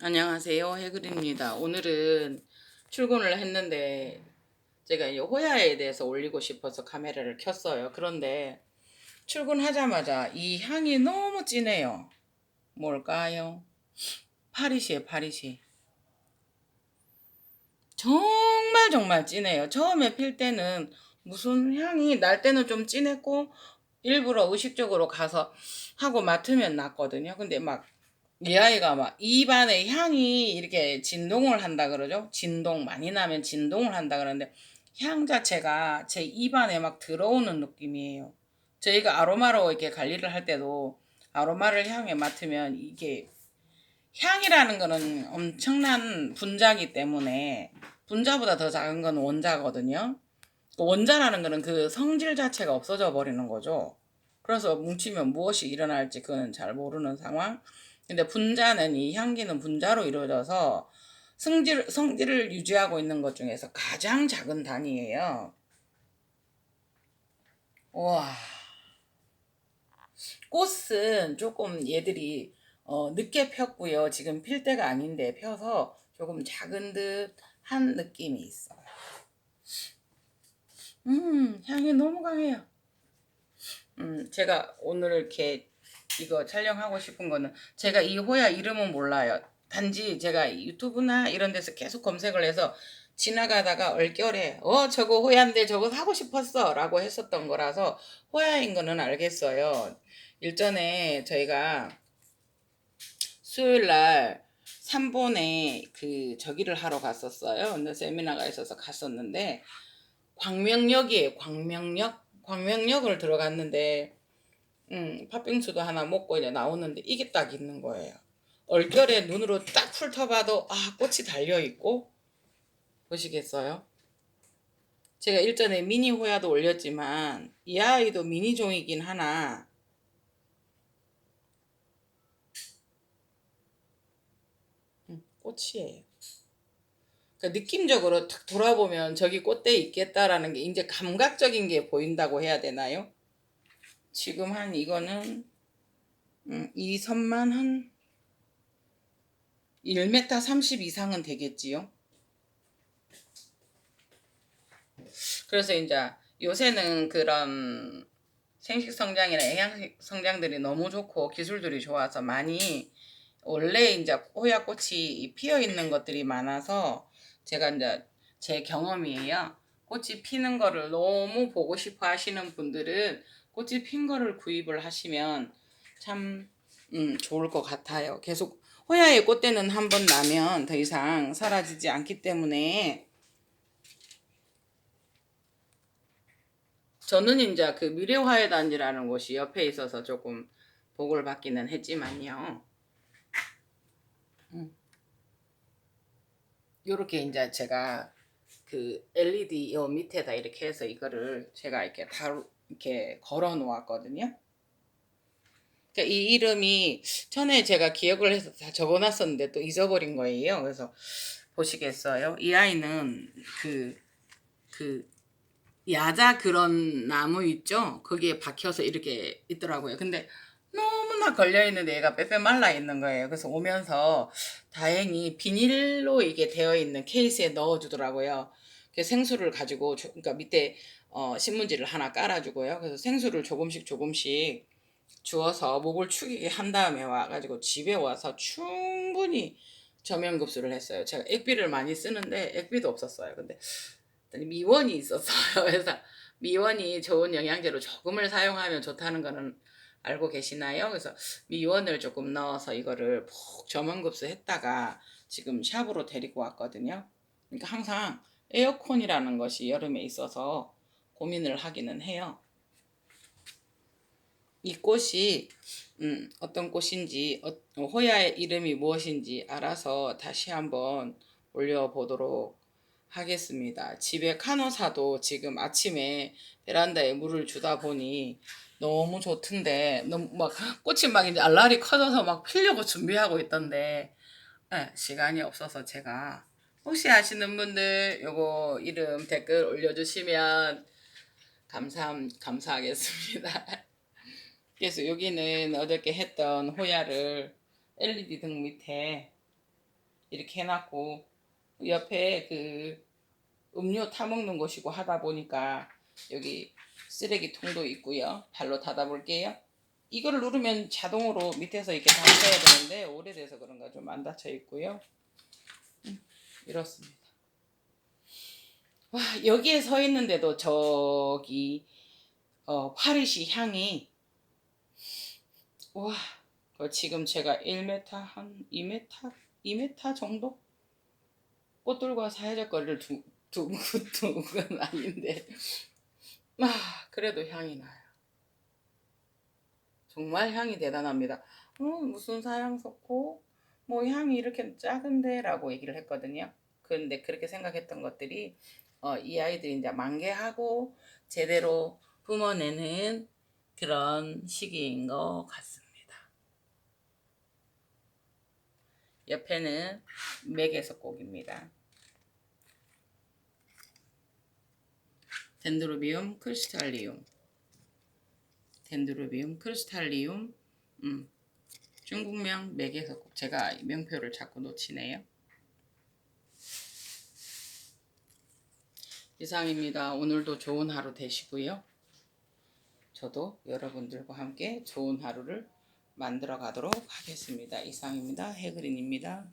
안녕하세요. 해글입니다. 오늘은 출근을 했는데 제가 이제 호야에 대해서 올리고 싶어서 카메라를 켰어요. 그런데 출근하자마자 이 향이 너무 진해요. 뭘까요? 파리시에 파리시. 정말 정말 진해요. 처음에 필 때는 무슨 향이 날 때는 좀 진했고 일부러 의식적으로 가서 하고 맡으면 낫거든요. 근데 막 이 아이가 막 입안에 향이 이렇게 진동을 한다 그러죠. 진동 많이 나면 진동을 한다 그러는데 향 자체가 제 입안에 막 들어오는 느낌이에요. 저희가 아로마로 이렇게 관리를 할 때도 아로마를 향에 맡으면 이게 향이라는 거는 엄청난 분자기 때문에 분자보다 더 작은 건 원자거든요. 그 원자라는 거는 그 성질 자체가 없어져 버리는 거죠. 그래서 뭉치면 무엇이 일어날지 그거는 잘 모르는 상황. 근데 분자는 이 향기는 분자로 이루어져서 성질, 성질을 유지하고 있는 것 중에서 가장 작은 단위예요. 와. 꽃은 조금 얘들이 어, 늦게 폈고요. 지금 필 때가 아닌데 펴서 조금 작은 듯한 느낌이 있어요. 음, 향이 너무 강해요. 음, 제가 오늘 이렇게 이거 촬영하고 싶은 거는 제가 이 호야 이름은 몰라요. 단지 제가 유튜브나 이런 데서 계속 검색을 해서 지나가다가 얼결에 어 저거 호야인데 저거 사고 싶었어 라고 했었던 거라서 호야인 거는 알겠어요. 일전에 저희가 수요일 날 3번에 그 저기를 하러 갔었어요. 근데 세미나가 있어서 갔었는데 광명역이에요. 광명역. 광명역을 들어갔는데 음, 팥빙수도 하나 먹고 이제 나오는데 이게 딱 있는 거예요. 얼결에 눈으로 딱 훑어봐도 아 꽃이 달려 있고 보시겠어요? 제가 일전에 미니 호야도 올렸지만 이 아이도 미니 종이긴 하나 음, 꽃이에요. 그러니까 느낌적으로 탁 돌아보면 저기 꽃대 있겠다라는 게 이제 감각적인 게 보인다고 해야 되나요? 지금 한 이거는 음, 이 선만 한 1m 30 이상은 되겠지요. 그래서 이제 요새는 그런 생식 성장이나 영양 성장들이 너무 좋고 기술들이 좋아서 많이 원래 이제 호야꽃이 피어 있는 것들이 많아서 제가 이제 제 경험이에요. 꽃이 피는 거를 너무 보고 싶어 하시는 분들은 꽃이 핀 거를 구입을 하시면 참 음, 좋을 것 같아요. 계속 호야의 꽃대는 한 번 나면 더 이상 사라지지 않기 때문에 저는 이제 그 미래화해단지라는 곳이 옆에 있어서 조금 복을 받기는 했지만요. 음. 요렇게 이제 제가 그 LED 요 밑에다 이렇게 해서 이거를 제가 이렇게 다 이렇게 걸어 놓았거든요. 그러니까 이 이름이 전에 제가 기억을 해서 다 적어 놨었는데 또 잊어버린 거예요. 그래서 보시겠어요? 이 아이는 그, 그, 야자 그런 나무 있죠? 거기에 박혀서 이렇게 있더라고요. 근데 너무나 걸려있는데 얘가 빼빼 말라 있는 거예요. 그래서 오면서 다행히 비닐로 이게 되어 있는 케이스에 넣어주더라고요. 생수를 가지고, 그러니까 밑에 어, 신문지를 하나 깔아주고요. 그래서 생수를 조금씩 조금씩 주어서 목을 축이게 한 다음에 와가지고 집에 와서 충분히 저면급수를 했어요. 제가 액비를 많이 쓰는데 액비도 없었어요. 근데 미원이 있었어요. 그래서 미원이 좋은 영양제로 조금을 사용하면 좋다는 거는 알고 계시나요? 그래서 미원을 조금 넣어서 이거를 푹 저면급수 했다가 지금 샵으로 데리고 왔거든요. 그러니까 항상 에어컨이라는 것이 여름에 있어서 고민을 하기는 해요. 이 꽃이 음, 어떤 꽃인지 어, 호야의 이름이 무엇인지 알아서 다시 한번 올려보도록 하겠습니다. 집에 카노사도 지금 아침에 베란다에 물을 주다 보니 너무 좋던데 너무 막 꽃이 막 이제 알알이 커져서 막 피려고 준비하고 있던데 네, 시간이 없어서 제가 혹시 아시는 분들 요거 이름 댓글 올려주시면 감사 감사하겠습니다. 그래서 여기는 어저께 했던 호야를 LED 등 밑에 이렇게 해놨고 옆에 그 음료 타먹는 곳이고 하다 보니까 여기 쓰레기통도 있고요. 발로 닫아볼게요. 이걸 누르면 자동으로 밑에서 이렇게 닫혀야 되는데 오래돼서 그런가 좀 안 닫혀 있고요. 음, 이렇습니다. 와 여기에 서 있는데도 저기 어, 파리시 향이 와그 지금 제가 1m 한 2m 2m 정도 꽃들과 사회적 거리를 두, 두고 두고 건 아닌데 아 그래도 향이 나요. 정말 향이 대단합니다. 어, 무슨 사양 섞고 뭐 향이 이렇게 작은데 라고 얘기를 했거든요. 그런데 그렇게 생각했던 것들이 어, 이 아이들이 이제 만개하고 제대로 뿜어내는 그런 시기인 것 같습니다. 옆에는 맥에서 꼭입니다. 덴드로비움 크리스탈리움 덴드로비움 크리스탈리움 음, 중국명 맥에서 꼭 제가 명표를 자꾸 놓치네요. 이상입니다. 오늘도 좋은 하루 되시고요. 저도 여러분들과 함께 좋은 하루를 만들어 가도록 하겠습니다. 이상입니다. 해그린입니다.